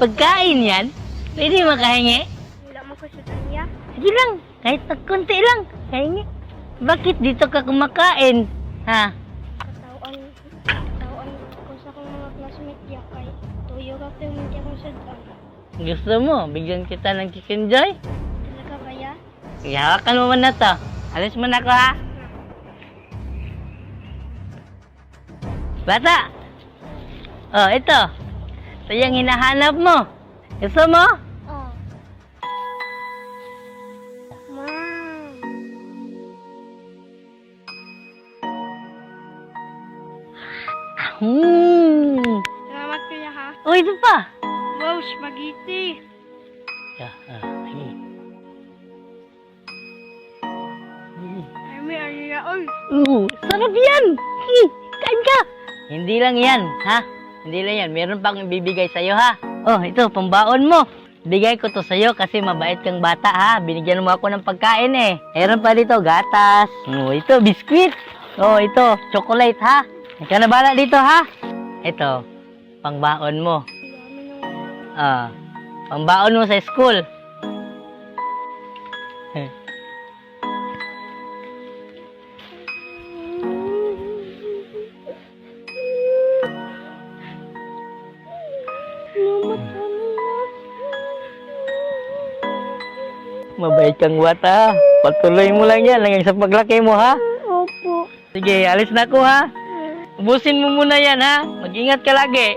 Pagkain yan? Pwede makahingi? Wala mo ko sa kanya. Sige lang, kahit konti lang. Kahingi. Bakit dito ka kumakain? Ha? Katawan, katawan ko sa akong mga classmate ya kay tuyo ka pero hindi sadang. Gusto mo? Bigyan kita ng chicken joy? Talaga ba ya? Ihawakan mo muna to. Alis mo na ako ha. Bata! Oh, ito. Ito yung hinahanap mo. Gusto mo? Oh. Mom. Hmm. Salamat kuya ha. Oh, ito pa. Wow, spaghetti. Yeah, ah, sige. Hmm. Ay, may alila. Oy, Uh, sarap yan! Hmm, kain ka! Hindi lang yan, ha? Hindi lang yan. Meron pa akong ibibigay sa'yo, ha? Oh, ito, pambaon mo. Bigay ko to sa'yo kasi mabait kang bata, ha? Binigyan mo ako ng pagkain, eh. Meron pa dito, gatas. Oh, ito, biskwit. Oh, ito, chocolate, ha? Ikaw na bala dito, ha? Ito, pangbaon mo. Ah, pangbaon mo sa school. Mabait kang bata. Patuloy mo lang yan hanggang sa paglaki mo, ha? Opo. Sige, alis na ako, ha? Ubusin mo muna yan, ha? Mag-ingat ka lagi.